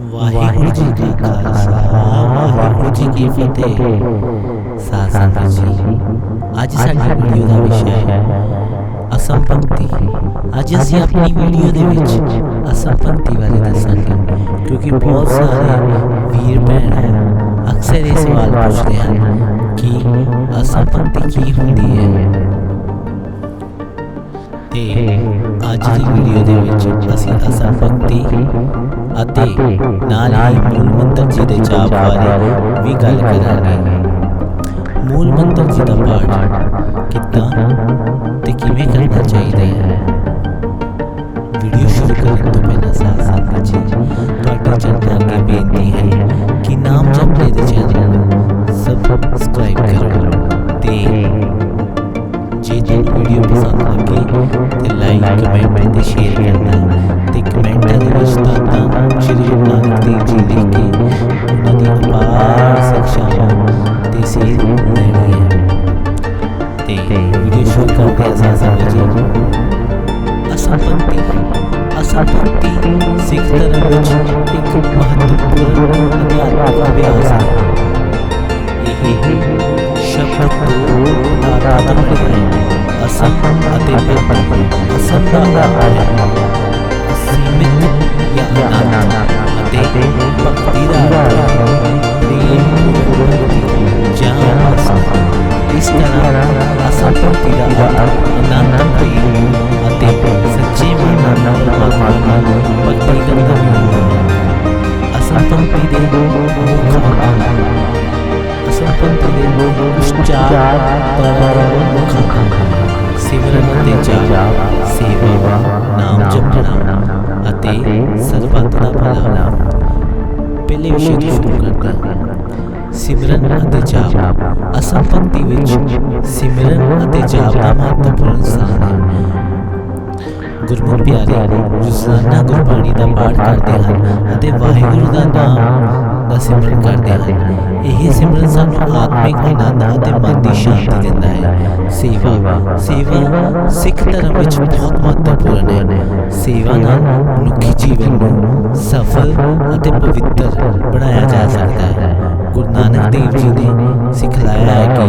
ਵਾਹਿਗੁਰੂ ਜੀ ਕਾ ਖਾਲਸਾ ਵਾਹਿਗੁਰੂ ਜੀ ਕੀ ਫਤਿਹ ਸਾਧ ਸੰਗਤ ਜੀ ਅੱਜ ਸਾਡੀ ਵੀਡੀਓ ਦਾ ਵਿਸ਼ਾ ਹੈ ਅਸੰਪੰਕਤੀ ਅੱਜ ਅਸੀਂ ਆਪਣੀ ਵੀਡੀਓ ਦੇ ਵਿੱਚ ਅਸੰਪੰਕਤੀ ਬਾਰੇ ਦੱਸਾਂਗੇ ਕਿਉਂਕਿ ਬਹੁਤ ਸਾਰੇ ਵੀਰ ਭੈਣ ਅਕਸਰ ਇਹ ਸਵਾਲ ਪੁੱਛਦੇ ਹਨ ਕਿ ਅਸੰਪੰਕਤੀ ਕੀ ਹੁੰਦੀ ਹੈ ਤੇ ਅੱਜ ਦੀ ਵੀਡੀਓ ਦੇ ਵਿੱਚ ਅਸੀਂ ਭਗਤੀ ਅਤੇ ਨਾਲ ਹੀ ਮੂਲ ਮੰਤਰ ਜੀ ਦੇ ਜਾਪ ਬਾਰੇ ਵੀ ਗੱਲ ਕਰਾਂਗੇ। ਮੂਲ ਮੰਤਰ ਜੀ ਦਾ ਪਾਠ ਕਿੱਦਾਂ ਤੇ ਕਿਵੇਂ ਕਰਨਾ ਚਾਹੀਦਾ ਹੈ? ਵੀਡੀਓ ਸ਼ੁਰੂ ਕਰਨ ਤੋਂ ਪਹਿਲਾਂ ਸਾਥ ਸੰਗਤ ਜੀ, ਤੁਹਾਡੇ ਚਰਨਾਂ ਅੱਗੇ ਬੇਨਤੀ ਹੈ ਕਿ ਨਾਮ ਜਪਨੇ ਦੇ ਚੈਨਲ ਨੂੰ ਸਬਸਕ੍ਰਾਈਬ ਕਰੋ ਤੇ ਜੇ ਤੁਹਾਨੂੰ ਵੀਡੀਓ ਪਸੰਦ ਲੱਗੇ ਤੇ ਲਾਈਕ ਕਮੈਂਟ ਤੇ ਸ਼ੇਅਰ ਕਰਨਾ ਤੇ ਕਮੈਂਟਾਂ ਦੇ ਵਿੱਚ ਤਾਂ ਸ਼੍ਰੀ ਗੁਰੂ ਨਾਨਕ ਦੇਵ ਜੀ ਲਿਖ ਕੇ ਉਹਨਾਂ ਦੀ ਅਪਾਰ ਸਿੱਖਿਆਵਾਂ ਅਸੰਪਤੀ ਦੇ ਮੁੱਖ ਅੰਗ ਅਸੰਪਤੀ ਦੇ ਕੁਝ ਚਾਰ ਤਰ੍ਹਾਂ ਮੁੱਖ ਅੰਗ ਸਿਮਰਨ ਅਤੇ ਜਾਪ ਸੇਵਾ ਨਾਮ ਜਪਣਾ ਅਤੇ ਸਰਬੱਤ ਦਾ ਭਲਾ ਪਹਿਲੇ ਵਿਸ਼ੇ ਤੋਂ ਸ਼ੁਰੂ ਕਰਦੇ ਹਾਂ ਸਿਮਰਨ ਅਤੇ ਜਾਪ। ਅਸੰਪਤੀ ਵਿੱਚ ਸਿਮਰਨ ਅਤੇ ਜਾਪ ਦਾ ਮਹੱਤਵਪੂਰਨ ਸਥਾਨ ਹੈ। ਗੁਰਮੁਖ ਪਿਆਰੇ, ਰੋਜ਼ਾਨਾ ਗੁਰਬਾਣੀ ਦਾ ਪਾਠ ਕਰਦੇ ਹਨ ਅਤੇ ਵਾਹਿਗੁਰੂ ਦਾ ਨਾਮ ਦਾ ਸਿਮਰਨ ਕਰਦੇ ਹਨ। ਇਹ ਸਿਮਰਨ ਸਾਨੂੰ ਆਤਮਿਕ ਆਨੰਦ ਅਤੇ ਮਨ ਦੀ ਸ਼ਾਂਤੀ ਦਿੰਦਾ ਹੈ। ਸੇਵਾ ਸੇਵਾ ਸਿੱਖ ਧਰਮ ਵਿੱਚ ਬਹੁਤ ਮਹੱਤਵਪੂਰਨ ਹੈ। ਸੇਵਾ ਨਾਲ ਮਨੁੱਖੀ ਜੀਵਨ ਨੂੰ ਸਫਲ ਅਤੇ ਪਵਿੱਤਰ ਬਣਾਇਆ ਜਾ ਸਕਦਾ ਹੈ। ਗੁਰੂ ਨਾਨਕ ਦੇਵ ਜੀ ਨੇ ਸਿਖਲਾਇਆ ਹੈ ਕਿ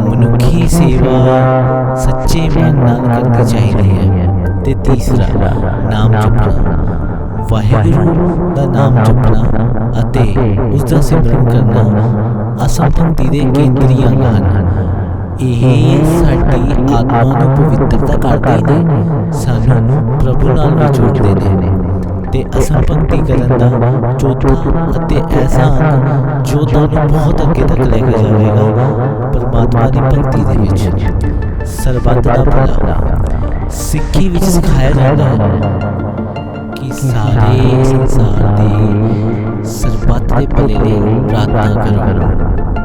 ਮਨੁੱਖੀ ਸੇਵਾ ਸੱਚੇ ਮਨ ਨਾਲ ਕਰਨੀ ਚਾਹੀਦੀ ਹੈ ਤੇ ਤੀਸਰਾ, ਨਾਮ ਜਪਣਾ। ਵਾਹਿਗੁਰੂ ਦਾ ਨਾਮ ਜਪਣਾ ਅਤੇ ਉਸ ਦਾ ਸਿਮਰਨ ਕਰਨਾ ਅਸੰਪੰਤੀ ਦੇ ਕੇਂਦਰੀ ਅੰਗ ਹਨ। ਇਹ ਸਾਡੀ ਆਤਮਾ ਨੂੰ ਪਵਿੱਤਰਤਾ ਕਰਦੇ ਨੇ, ਸਾਨੂੰ ਪ੍ਰਭੂ ਨਾਲ ਵੀ ਜੋੜਦੇ ਨੇ। ਅਸਲ ਭਗਤੀ ਕਰਨ ਦਾ ਚੌਥਾ ਅਤੇ ਐਸਾ ਅੰਗ ਜੋ ਤੁਹਾਨੂੰ ਬਹੁਤ ਅੱਗੇ ਤੱਕ ਲੈ ਕੇ ਜਾਵੇਗਾ, ਪਰਮਾਤਮਾ ਦੀ ਭਗਤੀ ਦੇ ਵਿੱਚ। ਸਰਬੱਤ ਦਾ ਭਲਾ। ਸਿੱਖੀ ਵਿੱਚ ਸਿਖਾਇਆ ਜਾਂਦਾ ਹੈ ਕਿ ਸਾਰੇ ਸੰਸਾਰ ਦੇ ਸਰਬੱਤ ਦੇ ਭਲੇ ਲਈ ਪ੍ਰਾਰਥਨਾ ਕਰੋ।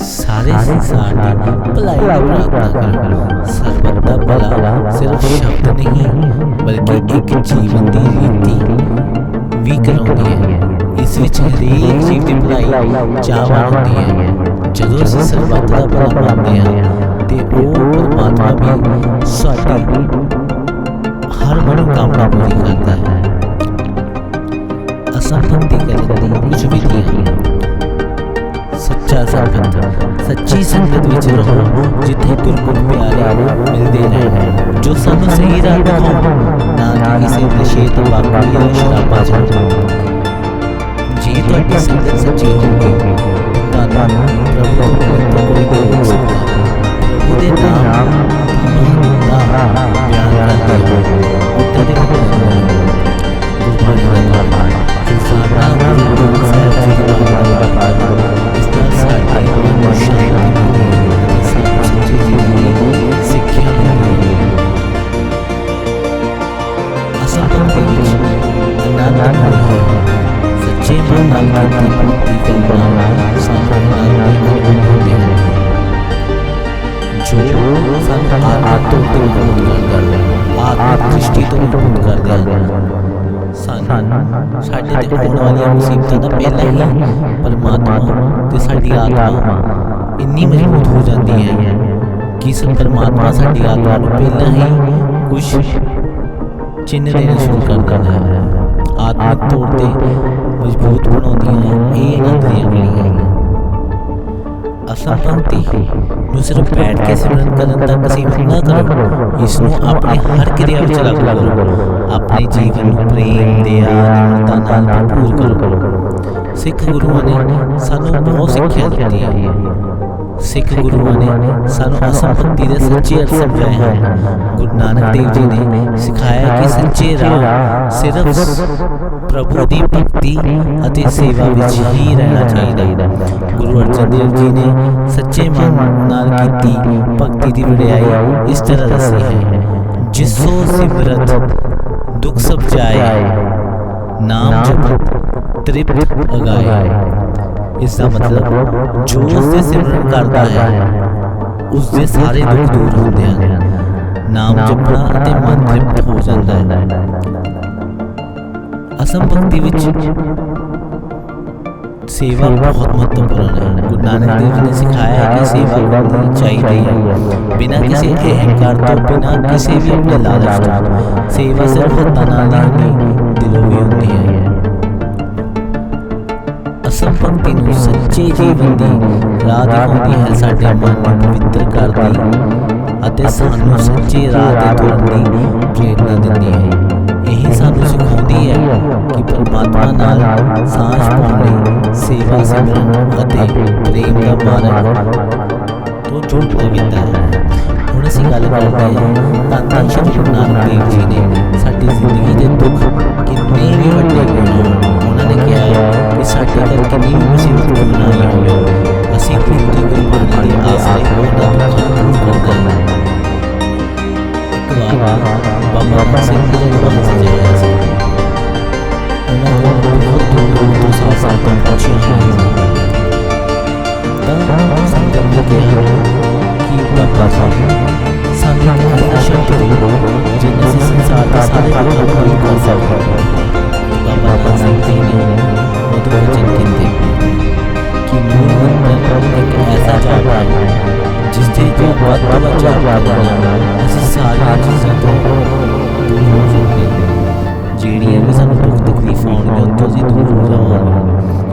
ਸਾਰੇ ਸੰਸਾਰ ਦੀ ਭਲਾਈ ਲਈ ਪ੍ਰਾਰਥਨਾ ਕਰੋ ਸਰਬੱਤ ਦਾ ਭਲਾ ਸਿਰਫ ਸ਼ਬਦ ਨਹੀਂ ਬਲਕਿ ਇੱਕ ਜੀਵਨ ਦੀ ਰੀਤੀ ਵੀ ਕਰਾਉਂਦੀ ਹੈ। ਇਸ ਵਿੱਚ ਹਰੇਕ ਜੀਵ ਦੀ ਭਲਾਈ ਚਾਹਵਾ ਹੁੰਦੀ ਹੈ। ਜਦੋਂ ਅਸੀਂ ਸਰਬੱਤ ਦਾ ਭਲਾ ਮੰਨਦੇ ਹਾਂ ਤੇ ਉਹ ਪਰਮਾਤਮਾ ਵੀ ਸਾਡੀ ਹਰ ਮਨੋਕਾਮਨਾ ਪੂਰੀ ਕਰਦਾ ਹੈ। ਅਸੰਪਤੀ ਕਰਨ ਦੀ ਕੁਝ ਵਿਧੀਆਂ ਸੱਚਾ ਸੰਗਤ ਸੱਚੀ ਸੰਗਤ ਵਿੱਚ ਰਹੋ ਜਿੱਥੇ ਗੁਰਮੁਖ ਪਿਆਰੇ ਮਿਲਦੇ ਰਹਿਣ ਜੋ ਸਾਨੂੰ ਸਹੀ ਰਾਹ ਦਿਖਾਉਣ ਨਾ ਕਿ ਕਿਸੇ ਨਸ਼ੇ ਤੰਬਾਕੂ ਜਾਂ ਸ਼ਰਾਬਾਂ ਚ ਜੇ ਤੁਹਾਡੀ ਸੰਗਤ ਸੱਚੀ ਹੋਵੇ ਤੁਹਾਨੂੰ ਪ੍ਰਭੂ ਤੋਂ ਕੋਈ ਕੋਈ ਨਹੀਂ ਸਕਦਾ ਉਹਦੇ ਨਾਮ ਦਾ ਬਿਆਨ ਕਰਦੇ ਹੋ ਉੱਤੇ ਦੇ ਗੁਰਬਾਣੀ ਦਾ ਪਾਠ ਸਾਡਾ ਗੁਰੂ ਸਾਹਿਬ ਜੀ ਦਾ ਪਾਠ इतनी मज़बूत हो जाती है कि सब परमात्मा साड़ी आत्मा को पहला ही कुछ चिन्ह देने शुरू कर देता है आत्मिक तौर ते मज़बूत बनाਉਂਦੀਆਂ ਇਹ ਇਹਨਾਂ ਦੀਆਂ ਗਲੀਆਂ ਹੈ ਅਸਾਂ ਭਗਤੀ ਨੂੰ ਸਿਰਫ ਬੈਠ ਕੇ ਸਿਮਰਨ ਕਰਨ ਤੱਕ ਸੀਮਿਤ ਨਾ ਕਰੋ ਇਸ ਨੂੰ ਆਪਣੇ ਹਰ ਕਿਰਿਆ ਵਿੱਚ ਲਾਗੂ ਕਰੋ ਆਪਣੇ ਜੀਵਨ ਨੂੰ ਪ੍ਰੇਮ ਦੇ ਆਨੰਦਤਾ ਨਾਲ ਭਰਪੂਰ ਕਰੋ ਸਿੱਖ ਗੁਰੂਆਂ ਨੇ ਸਾਨੂੰ ਬਹੁਤ ਸਿੱਖਿਆ ਦਿੱਤੀ ਹੈ ਸਿੱਖ ਗੁਰੂਆਂ ਨੇ ਸਾਨੂੰ ਅਸੰਭਵਤੀ ਦੇ ਸੱਚੇ ਅਰਥ ਸਮਝਾਏ ਹਨ ਗੁਰੂ ਨਾਨਕ ਦੇਵ ਜੀ ਨੇ ਸਿਖਾਇਆ ਕਿ ਸੱਚੇ ਰਾਹ ਸਿਰਫ ਪ੍ਰਭੂ ਦੀ ਭਗਤੀ ਅਤੇ ਸੇਵਾ ਵਿੱਚ ਹੀ ਰਹਿਣਾ ਚਾਹੀਦਾ ਹੈ ਗੁਰੂ ਅਰਜਨ ਦੇਵ ਜੀ ਨੇ ਸੱਚੇ ਮਨ ਨਾਲ ਕੀਤੀ ਭਗਤੀ ਦੀ ਵਡਿਆਈ ਇਸ ਤਰ੍ਹਾਂ ਦੱਸੀ ਹੈ ਜਿਸੋ ਸਿਮਰਤ ਦੁਖ ਸਭ ਜਾਏ ਨਾਮ ਜਪਤ ਤ੍ਰਿਪਤ ਅਗਾਏ ਇਸ ਦਾ ਮਤਲਬ ਜੋ ਉਸ ਦੇ ਸਿਮਰਨ ਕਰਦਾ ਹੈ ਉਸ ਦੇ ਸਾਰੇ ਦੁੱਖ ਦੂਰ ਹੁੰਦੇ ਹਨ ਨਾਮ ਜਪਣਾ ਅਤੇ ਮਨ ਤ੍ਰਿਪਤ ਹੋ ਜਾਂਦਾ ਹੈ ਅਸਮ ਭਗਤੀ ਵਿੱਚ ਸੇਵਾ ਬਹੁਤ ਮਹੱਤਵਪੂਰਨ ਹੈ ਗੁਰੂ ਨਾਨਕ ਦੇਵ ਜੀ ਨੇ ਸਿਖਾਇਆ ਹੈ ਕਿ ਸੇਵਾ ਕਰਨੀ ਚਾਹੀਦੀ ਹੈ ਬਿਨਾਂ ਕਿਸੇ ਅਹੰਕਾਰ ਤੋਂ ਬਿਨਾਂ ਕਿਸੇ ਵੀ ਆਪਣੇ ਲਾਲਚ ਤੋਂ ਸੇਵਾ ਸਿਰਫ ਹੱਥਾਂ ਨਾਲ ਨਹੀਂ ਹੁੰਦੀ ਦਿਲੋਂ ਵੀ ਹੁੰਦੀ ਭਗਤੀ ਨੂੰ ਸੱਚੇ ਜੀਵਨ ਦੀ ਰਾਹ ਦਿਖਾਉਂਦੀ ਹੈ ਸਾਡੇ ਮਨ ਨੂੰ ਪਵਿੱਤਰ ਕਰਦੀ ਅਤੇ ਸਾਨੂੰ ਸੱਚੇ ਰਾਹ ਤੇ ਤੁਰਨ ਦੀ ਪ੍ਰੇਰਨਾ ਦਿੰਦੀ ਹੈ। ਇਹ ਸਾਨੂੰ ਸਿਖਾਉਂਦੀ ਹੈ ਕਿ ਪਰਮਾਤਮਾ ਨਾਲ ਸਾਂਝ ਪਾਉਣ ਸੇਵਾ ਸਿਮਰਨ ਅਤੇ ਪ੍ਰੇਮ ਦਾ ਮਾਰਗ ਤੋਂ ਜੁੜਨਾ ਕੀਤਾ ਹੈ। ਹੁਣ ਅਸੀਂ ਗੱਲ ਕਰਦੇ ਹਾਂ ਤਾਂ ਤਾਂ ਸ਼੍ਰੀ ਗੁਰੂ ਨਾਨਕ ਦੇਵ ਜੀ ਨੇ ਸਾਡੀ ਜ਼ਿੰਦਗੀ ਦੇ ਦੁੱਖ ਕਿੰਨੇ ਵੀ ਵੱਡੇ ਕਿਉਂ ਨਾ ਉਹਨਾਂ ਨੇ ਕਿਹਾ ਹੈ ਕਿ ਸਾਡੇ ਘਰ ਕਿੰਨੀ ਵੀ ਮੁਸੀਬਤ ਨਾ ਆਈ ਹੋਵੇ ਅਸੀਂ ਗੁਰੂ ਦੀ ਗੁਰਬਾਣੀ ਦੇ ਆਸਰੇ ਉਹਨਾਂ ਦੁੱਖਾਂ ਨੂੰ ਦੂਰ ਕਰਨਾ ਹੈ ਇੱਕ ਵਾਰ ਬਾਬਾ ਸਿੰਘ ਜੀ ਨੇ ਬਹੁਤ ਸਜਾਇਆ ਸੀ। ਉਹਨਾਂ ਕੋਲ ਬਹੁਤ ਦੂਰ ਦੂਰ ਤੋਂ ਸੰਗਤਾਂ ਪਹੁੰਚੀਆਂ ਹੋਈਆਂ ਸਨ ਤਾਂ ਸੰਗਤ ਨੇ ਕਿਹਾ ਕਿ ਬਾਬਾ ਸਾਹਿਬ ਸਾਨੂੰ ਐਸਾ ਸ਼ਬਦ ਦਿਓ ਜਿੰਨੇ ਸੰਸਾਰ ਦੇ ਸਾਰੇ ਨੂੰ ਦੂਰ ਕਰ ਸਕੀਏ ਬਾਬਾ ਸਿੰਘ ਜੀ ਨੇ ਉਦੋਂ ਵਚਨ ਕੀਤੇ ਕਿ ਮੂਲ ਮੰਤਰ ਇੱਕ ਐਸਾ ਜਾਪ ਹੈ ਜਿਸ ਦੇ ਜੋ ਵੱਧ ਤੋਂ ਵੱਧ ਜਾਪ ਕਰਨ ਨਾਲ ਅਸੀਂ ਸਾਰੀਆਂ ਚੀਜ਼ਾਂ ਤੋਂ ਦੂਰ ਹੋ ਸਕਦੇ ਹਾਂ ਜਿਹੜੀਆਂ ਵੀ ਸਾਨੂੰ ਦੁੱਖ ਤਕਲੀਫ ਆਉਣਗੀਆਂ ਉਹ ਤੋਂ ਅਸੀਂ ਦੂਰ ਹੋ ਜਾਵਾਂਗੇ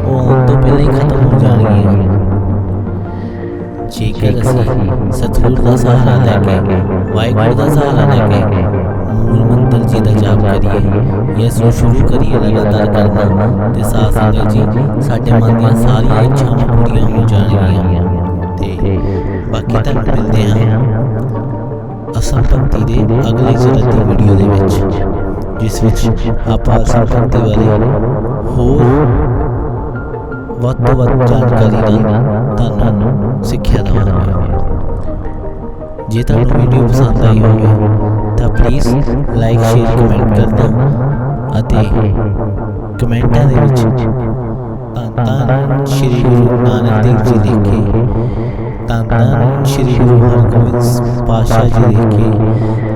ਉਹ ਆਉਣ ਤੋਂ ਪਹਿਲਾਂ ਹੀ ਖਤਮ ਹੋ ਜਾਣਗੀਆਂ ਜੇਕਰ ਅਸੀਂ ਸਤਿਗੁਰ ਦਾ ਸਹਾਰਾ ਲੈ ਕੇ ਵਾਹਿਗੁਰੂ ਦਾ ਸਹਾਰਾ ਲੈ ਕੇ ਮੂਲ ਮੰਤਰ ਜੀ ਦਾ ਜਾਪ ਕਰੀਏ ਜਾਂ ਨੂੰ ਸ਼ੁਰੂ ਕਰੀਏ ਲਗਾਤਾਰ ਕਰਨਾ ਤੇ ਸਾਧ ਸੰਗਤ ਜੀ, ਸਾਡੇ ਮਨ ਦੀਆਂ ਸਾਰੀਆਂ ਇੱਛਾਵਾਂ ਪੂਰੀਆਂ ਹੋ ਜਾਣਗੀਆਂ ਤੇ ਬਾਕੀ ਤੁਹਾਨੂੰ ਮਿਲਦੇ ਹਾਂ ਅਸਲ ਭਗਤੀ ਦੇ ਅਗਲੇ ਜ਼ਰੂਰਤ ਦੀ ਵੀਡੀਓ ਦੇ ਵਿੱਚ, ਜਿਸ ਵਿੱਚ ਆਪਾਂ ਅਸਲ ਭਗਤੀ ਬਾਰੇ ਹੋਰ ਵੱਧ ਤੋਂ ਵੱਧ ਜਾਣਕਾਰੀ ਨਾਲ ਤੁਹਾਨੂੰ ਸਿੱਖਿਆ ਦੇਵਾਂਗੇ। ਜੇ ਤੁਹਾਨੂੰ ਵੀਡੀਓ ਪਸੰਦ ਆਈ ਹੋਵੇ ਤਾਂ ਪਲੀਜ਼ ਲਾਈਕ ਸ਼ੇਅਰ ਕਮੈਂਟ ਕਰਨਾ। ਅਤੇ ਕਮੈਂਟਾਂ ਦੇ ਵਿੱਚ ਧੰਨ ਧੰਨ ਸ਼੍ਰੀ ਗੁਰੂ ਨਾਨਕ ਦੇਵ ਜੀ ਲਿਖ ਕੇ, ਧੰਨ ਧੰਨ ਸ਼੍ਰੀ ਗੁਰੂ ਹਰਗੋਬਿੰਦ ਪਾਤਸ਼ਾਹ ਜੀ ਲਿਖ ਕੇ,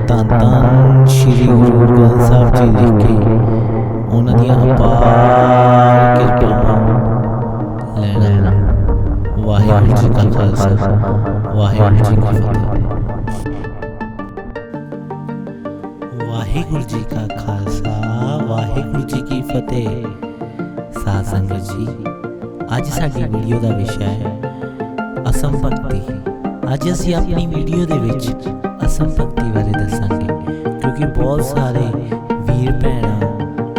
ਧੰਨ ਸ਼੍ਰੀ ਗੁਰੂ ਗ੍ਰੰਥ ਸਾਹਿਬ ਜੀ ਲਿਖ ਕੇ ਉਹਨਾਂ ਦੀਆਂ ਅਪਾਰ ਕਿਰਪਾਵਾਂ ਲੈਣਾ। ਵਾਹਿਗੁਰੂ ਜੀ ਕਾ ਖਾਲਸਾ, ਵਾਹਿਗੁਰੂ ਜੀ ਕੀ ਫਤਿਹ। ਫਤਿਹ। ਸਾਧ ਸੰਗਤ ਜੀ, ਅੱਜ ਸਾਡੀ ਵੀਡੀਓ ਦਾ ਵਿਸ਼ਾ ਹੈ ਅਸੰਭਗਤੀ ਅੱਜ ਅਸੀਂ ਆਪਣੀ ਵੀਡੀਓ ਦੇ ਵਿੱਚ ਅਸੰਭਗਤੀ ਬਾਰੇ ਦੱਸਾਂਗੇ, ਕਿਉਂਕਿ ਬਹੁਤ ਸਾਰੇ ਵੀਰ ਭੈਣਾਂ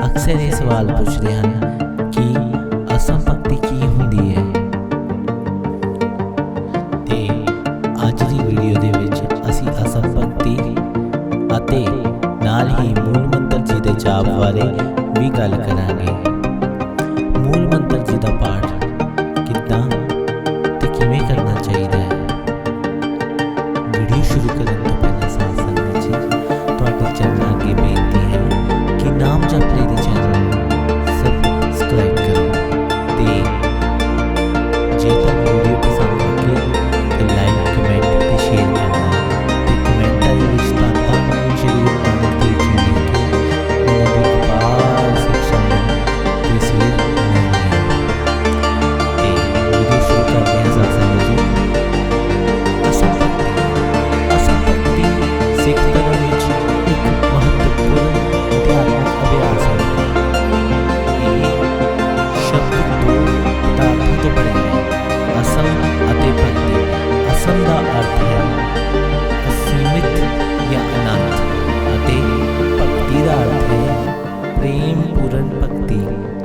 ਅਕਸਰ ਇਹ ਸਵਾਲ ਪੁੱਛਦੇ ਹਨ ਕਿ ਅਸੰਭਗਤੀ ਕੀ ਹੁੰਦੀ ਹੈ। ਤੇ ਅੱਜ ਦੀ ਵੀਡੀਓ ਦੇ ਵਿੱਚ ਅਸੀਂ ਅਸਮ ਭਗਤੀ ਅਤੇ ਨਾਲ ਹੀ ਮੂਲ ਮੰਤਰ ਜੀ ਦੇ ਜਾਪ ਬਾਰੇ ਵੀ ਗੱਲ ਕਰਾਂਗੇ। ਮੂਲ ਮੰਤਰ ਜੀ ਦਾ ਪਾਠ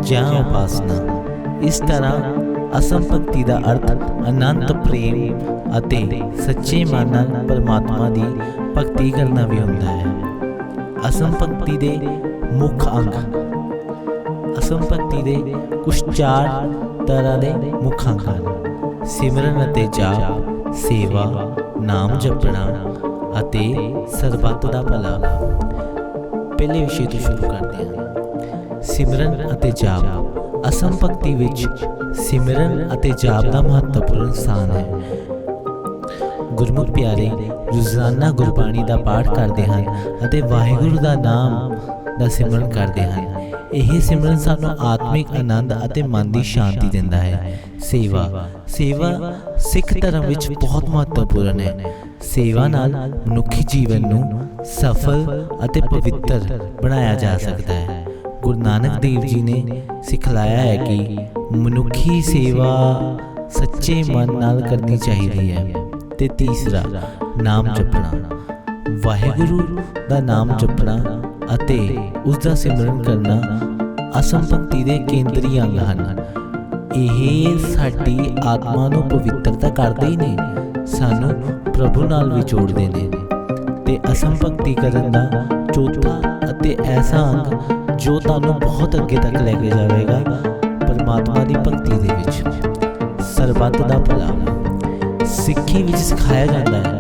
ਜਾਂ ਉਪਾਸਨਾ। ਇਸ ਤਰ੍ਹਾਂ ਅਸਮ ਭਗਤੀ ਦਾ ਅਰਥ ਅਨੰਤ ਪ੍ਰੇਮ ਅਤੇ ਸੱਚੇ ਮਨ ਨਾਲ ਪਰਮਾਤਮਾ ਦੀ ਭਗਤੀ ਕਰਨਾ ਵੀ ਹੁੰਦਾ ਹੈ। ਅਸਮ ਭਗਤੀ ਦੇ ਮੁੱਖ ਅੰਗ। ਅਸਮ ਭਗਤੀ ਦੇ ਕੁਝ ਚਾਰ ਤਰ੍ਹਾਂ ਦੇ ਮੁੱਖ ਅੰਗ ਹਨ। ਸਿਮਰਨ ਅਤੇ ਜਾਪ, ਸੇਵਾ, ਨਾਮ ਜਪਣਾ ਅਤੇ ਸਰਬੱਤ ਦਾ ਭਲਾ। ਪਹਿਲੇ ਵਿਸ਼ੇ ਤੋਂ ਸ਼ੁਰੂ ਕਰਦੇ ਹਾਂ। ਸਿਮਰਨ ਅਤੇ ਜਾਪ। ਅਸਮ ਭਗਤੀ ਵਿੱਚ ਸਿਮਰਨ ਅਤੇ ਜਾਪ ਦਾ ਮਹੱਤਵਪੂਰਨ ਸਥਾਨ ਹੈ। ਗੁਰਮੁਖ ਪਿਆਰੇ, ਰੋਜ਼ਾਨਾ ਗੁਰਬਾਣੀ ਦਾ ਪਾਠ ਕਰਦੇ ਹਨ ਅਤੇ ਵਾਹਿਗੁਰੂ ਦਾ ਨਾਮ ਦਾ ਸਿਮਰਨ ਕਰਦੇ ਹਨ। ਇਹ ਸਿਮਰਨ ਸਾਨੂੰ ਆਤਮਿਕ ਆਨੰਦ ਅਤੇ ਮਨ ਦੀ ਸ਼ਾਂਤੀ ਦਿੰਦਾ ਹੈ। ਸੇਵਾ। ਸੇਵਾ ਸਿੱਖ ਧਰਮ ਵਿੱਚ ਬਹੁਤ ਮਹੱਤਵਪੂਰਨ ਹੈ। ਸੇਵਾ ਨਾਲ ਮਨੁੱਖੀ ਜੀਵਨ ਨੂੰ ਸਫਲ ਅਤੇ ਪਵਿੱਤਰ ਬਣਾਇਆ ਜਾ ਸਕਦਾ ਹੈ। ਗੁਰੂ ਨਾਨਕ ਦੇਵ ਜੀ ਨੇ ਸਿਖਲਾਇਆ ਹੈ ਕਿ ਮਨੁੱਖੀ ਸੇਵਾ ਸੱਚੇ ਮਨ ਨਾਲ ਕਰਨੀ ਚਾਹੀਦੀ ਹੈ। ਤੇ ਤੀਸਰਾ, ਨਾਮ ਜਪਣਾ। ਵਾਹਿਗੁਰੂ ਦਾ ਨਾਮ ਜਪਣਾ ਅਤੇ ਉਸ ਦਾ ਸਿਮਰਨ ਕਰਨਾ ਅਸਮ ਭਗਤੀ ਦੇ ਕੇਂਦਰੀ ਅੰਗ ਹਨ। ਇਹ ਸਾਡੀ ਆਤਮਾ ਨੂੰ ਪਵਿੱਤਰਤਾ ਕਰਦੇ ਹੀ ਨੇ, ਸਾਨੂੰ ਪ੍ਰਭੂ ਨਾਲ ਵਿਚੋੜਦੇ ਨੇ। ਤੇ ਅਸਮ ਭਗਤੀ ਕਰਨ ਦਾ ਚੌਥਾ ਅਤੇ ਐਸਾ ਅੰਗ ਜੋ ਤੁਹਾਨੂੰ ਬਹੁਤ ਅੱਗੇ ਤੱਕ ਲੈ ਕੇ ਜਾਵੇਗਾ ਪਰਮਾਤਮਾ ਦੀ ਭਗਤੀ ਦੇ ਵਿੱਚ। ਸਰਬੱਤ ਦਾ ਭਲਾ ਸਿੱਖੀ ਵਿੱਚ ਸਿਖਾਇਆ ਜਾਂਦਾ ਹੈ।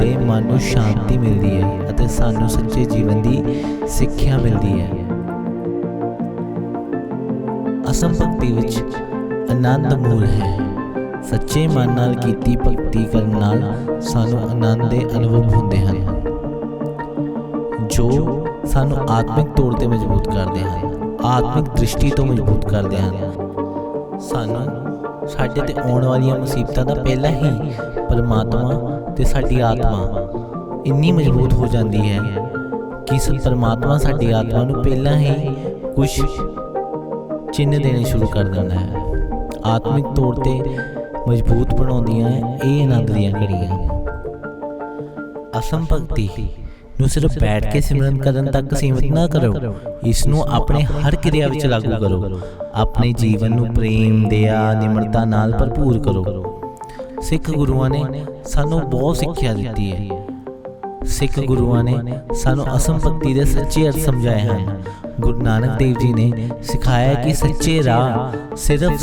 ਸਾਡੇ ਮਨ ਨੂੰ ਸ਼ਾਂਤੀ ਮਿਲਦੀ ਹੈ ਅਤੇ ਸਾਨੂੰ ਸੱਚੇ ਜੀਵਨ ਦੀ ਸਿੱਖਿਆ ਮਿਲਦੀ ਹੈ। ਅਸਮ ਭਗਤੀ ਵਿੱਚ ਆਨੰਦ ਮੂਲ ਹੈ। ਸੱਚੇ ਮਨ ਨਾਲ ਕੀਤੀ ਭਗਤੀ ਕਰਨ ਨਾਲ ਸਾਨੂੰ ਆਨੰਦ ਦੇ ਅਨੁਭਵ ਹੁੰਦੇ ਹਨ, ਜੋ ਸਾਨੂੰ ਆਤਮਿਕ ਤੌਰ ਤੇ ਮਜ਼ਬੂਤ ਕਰਦੇ ਹਨ, ਆਤਮਿਕ ਦ੍ਰਿਸ਼ਟੀ ਤੋਂ ਮਜ਼ਬੂਤ ਕਰਦੇ ਹਨ। ਸਾਨੂੰ ਸਾਡੇ ਤੇ ਆਉਣ ਵਾਲੀਆਂ ਮੁਸੀਬਤਾਂ ਦਾ ਪਹਿਲਾਂ ਹੀ ਪਰਮਾਤਮਾ ਤੇ ਸਾਡੀ ਆਤਮਾ ਇੰਨੀ ਮਜ਼ਬੂਤ ਹੋ ਜਾਂਦੀ ਹੈ ਕਿ ਸ ਪਰਮਾਤਮਾ ਸਾਡੀ ਆਤਮਾ ਨੂੰ ਪਹਿਲਾਂ ਹੀ ਕੁਝ ਚਿੰਨ੍ਹ ਦੇਣੇ ਸ਼ੁਰੂ ਕਰ ਦਿੰਦਾ ਹੈ। ਆਤਮਿਕ ਤੌਰ ਤੇ ਮਜ਼ਬੂਤ ਬਣਾਉਂਦੀਆਂ ਇਹ ਆਨੰਦ ਦੀਆਂ ਘੜੀਆਂ। ਅਸਮ ਭਗਤੀ ਨੂੰ ਸਿਰਫ ਬੈਠ ਕੇ ਸਿਮਰਨ ਕਰਨ ਤੱਕ ਸੀਮਿਤ ਨਾ ਕਰੋ। ਇਸ ਨੂੰ ਆਪਣੇ ਹਰ ਕਿਰਿਆ ਵਿੱਚ ਲਾਗੂ ਕਰੋ। ਆਪਣੇ ਜੀਵਨ ਨੂੰ ਪ੍ਰੇਮ, ਦਇਆ, ਨਿਮਰਤਾ ਨਾਲ ਭਰਪੂਰ ਕਰੋ। ਸਿੱਖ ਗੁਰੂਆਂ ਨੇ ਸਾਨੂੰ ਬਹੁਤ ਸਿੱਖਿਆ ਦਿੱਤੀ ਹੈ। ਸਿੱਖ ਗੁਰੂਆਂ ਨੇ ਸਾਨੂੰ ਅਸਮ ਭਗਤੀ ਦੇ ਸੱਚੇ ਅਰਥ ਸਮਝਾਏ ਹਨ। ਗੁਰੂ ਨਾਨਕ ਦੇਵ ਜੀ ਨੇ ਸਿਖਾਇਆ ਕਿ ਸੱਚੇ ਰਾਹ ਸਿਰਫ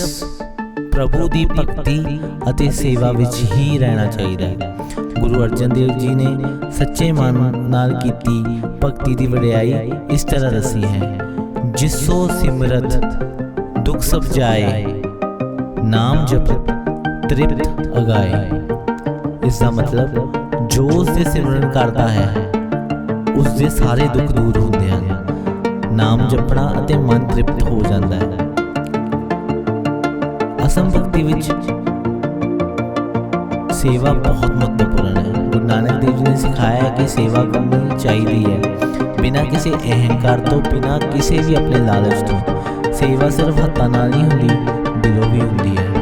ਪ੍ਰਭੂ ਦੀ ਭਗਤੀ ਅਤੇ ਸੇਵਾ ਵਿੱਚ ਹੀ ਰਹਿਣਾ ਚਾਹੀਦਾ ਹੈ। ਗੁਰੂ ਅਰਜਨ ਦੇਵ ਜੀ ਨੇ ਸੱਚੇ ਮਨ ਨਾਲ ਕੀਤੀ ਭਗਤੀ ਦੀ ਵਡਿਆਈ ਇਸ ਤਰ੍ਹਾਂ ਦੱਸੀ ਹੈ। ਜਿਸੋ ਸਿਮਰਤ ਦੁਖ ਸਭ ਜਾਏ ਨਾਮ ਜਪਤ ਤ੍ਰਿਪਤ ਅਗਾਏ ਇਸ ਦਾ ਮਤਲਬ ਜੋ ਉਸ ਦੇ ਸਿਮਰਨ ਕਰਦਾ ਹੈ, ਉਸ ਦੇ ਸਾਰੇ ਦੁੱਖ ਦੂਰ ਹੁੰਦੇ ਹਨ। ਨਾਮ ਜਪਣਾ ਅਤੇ ਮਨ ਤ੍ਰਿਪਤ ਹੋ ਜਾਂਦਾ ਹੈ। ਅਸਮ ਭਗਤੀ ਵਿੱਚ ਸੇਵਾ ਬਹੁਤ ਮਹੱਤਵਪੂਰਨ ਹੈ। ਗੁਰੂ ਨਾਨਕ ਦੇਵ ਜੀ ਨੇ ਸਿਖਾਇਆ ਹੈ ਕਿ ਸੇਵਾ ਕਰਨੀ ਚਾਹੀਦੀ ਹੈ। ਬਿਨਾਂ ਕਿਸੇ ਅਹੰਕਾਰ ਤੋਂ, ਬਿਨਾਂ ਕਿਸੇ ਵੀ ਆਪਣੇ ਲਾਲਚ ਤੋਂ। ਸੇਵਾ ਸਿਰਫ ਹੱਥਾਂ ਨਾਲ ਨਹੀਂ ਹੁੰਦੀ, ਦਿਲੋਂ ਵੀ ਹੁੰਦੀ ਹੈ।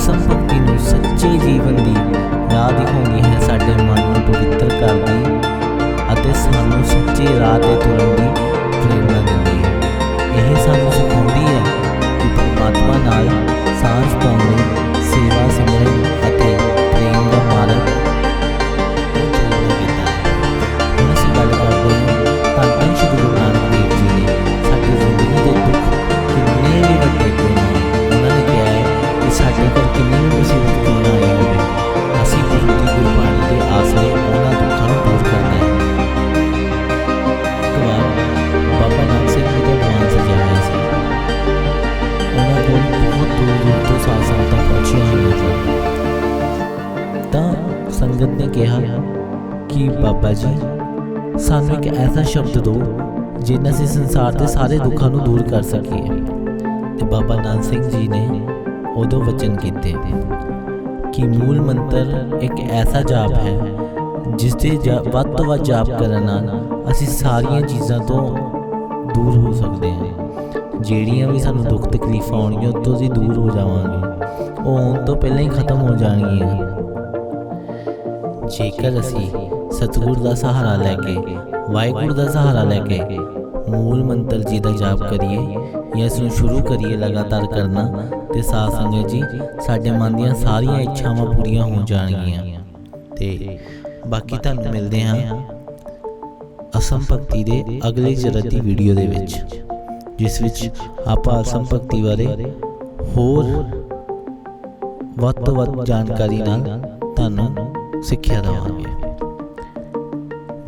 ਅਸਮ ਭਗਤੀ ਨੂੰ ਸੱਚੇ ਜੀਵਨ ਦੀ ਰਾਹ ਦਿਖਾਉਂਦੀ ਹੈ ਸਾਡੇ ਮਨ ਨੂੰ ਪਵਿੱਤਰ ਕਰਦੀ ਅਤੇ ਸਾਨੂੰ ਸੱਚੇ ਰਾਹ ਤੇ ਤੁਰਨ ਦੀ ਕਿ ਬਾਬਾ ਜੀ, ਸਾਨੂੰ ਇੱਕ ਐਸਾ ਸ਼ਬਦ ਦਿਓ ਜਿਸ ਅਸੀਂ ਸੰਸਾਰ ਦੇ ਸਾਰੇ ਦੁੱਖਾਂ ਨੂੰ ਦੂਰ ਕਰ ਸਕੀਏ। ਤੇ ਬਾਬਾ ਨਾਨਕ ਸਿੰਘ ਜੀ ਨੇ ਉਦੋਂ ਵਚਨ ਕੀਤੇ ਕਿ ਮੂਲ ਮੰਤਰ ਇੱਕ ਐਸਾ ਜਾਪ ਹੈ ਜਿਸ ਦੇ ਜਾ- ਵੱਧ ਤੋਂ ਵੱਧ ਜਾਪ ਕਰਨ ਨਾਲ ਅਸੀਂ ਸਾਰੀਆਂ ਚੀਜ਼ਾਂ ਤੋਂ ਦੂਰ ਹੋ ਸਕਦੇ ਹਾਂ। ਜਿਹੜੀਆਂ ਵੀ ਸਾਨੂੰ ਦੁੱਖ ਤਕਲੀਫਾਂ ਆਉਣਗੀਆਂ, ਉਹ ਤੋਂ ਅਸੀਂ ਦੂਰ ਹੋ ਜਾਵਾਂਗੇ। ਉਹ ਆਉਣ ਤੋਂ ਪਹਿਲਾਂ ਹੀ ਖਤਮ ਹੋ ਜਾਣਗੀਆਂ। ਜੇਕਰ ਅਸੀਂ ਸਤਿਗੁਰ ਦਾ ਸਹਾਰਾ ਲੈ ਕੇ, ਵਾਹਿਗੁਰੂ ਦਾ ਸਹਾਰਾ ਲੈ ਕੇ ਮੂਲ ਮੰਤਰ ਜੀ ਦਾ ਜਾਪ ਕਰੀਏ ਜਾਂ ਇਸ ਨੂੰ ਸ਼ੁਰੂ ਕਰੀਏ ਲਗਾਤਾਰ ਕਰਨਾ, ਤੇ ਸਾਧ ਸੰਗਤ ਜੀ, ਸਾਡੇ ਮਨ ਦੀਆਂ ਸਾਰੀਆਂ ਇੱਛਾਵਾਂ ਪੂਰੀਆਂ ਹੋ ਜਾਣਗੀਆਂ। ਤੇ ਬਾਕੀ ਤੁਹਾਨੂੰ ਮਿਲਦੇ ਹਾਂ ਅਸਮ ਭਗਤੀ ਦੇ ਅਗਲੇ ਜਰਤ ਦੀ ਵੀਡੀਓ ਦੇ ਵਿੱਚ, ਜਿਸ ਵਿੱਚ ਆਪਾਂ ਅਸਮ ਭਗਤੀ ਬਾਰੇ ਹੋਰ ਵੱਧ ਤੋਂ ਵੱਧ ਜਾਣਕਾਰੀ ਨਾਲ ਤੁਹਾਨੂੰ ਸਿੱਖਿਆ ਦੇਵਾਂਗੇ।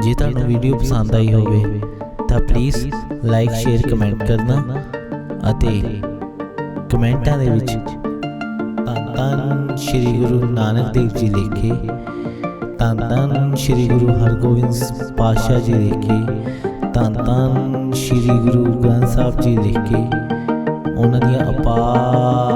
ਜੇ ਤੁਹਾਨੂੰ ਵੀਡੀਓ ਪਸੰਦ ਆਈ ਹੋਵੇ, ਤਾਂ ਪਲੀਜ਼ ਲਾਈਕ ਸ਼ੇਅਰ ਕਮੈਂਟ ਕਰਨਾ ਅਤੇ ਕਮੈਂਟਾਂ ਦੇ ਵਿੱਚ ਧੰਨ ਧੰਨ ਸ਼੍ਰੀ ਗੁਰੂ ਨਾਨਕ ਦੇਵ ਜੀ ਲਿਖੇ, ਧੰਨ ਧੰਨ ਸ਼੍ਰੀ ਗੁਰੂ ਹਰਗੋਬਿੰਦ ਪਾਤਸ਼ਾਹ ਜੀ ਲਿਖੇ, ਧੰਨ ਧੰਨ ਸ਼੍ਰੀ ਗੁਰੂ ਗ੍ਰੰਥ ਸਾਹਿਬ ਜੀ ਲਿਖੇ, ਉਹਨਾਂ ਦੀਆਂ ਅਪਾਰ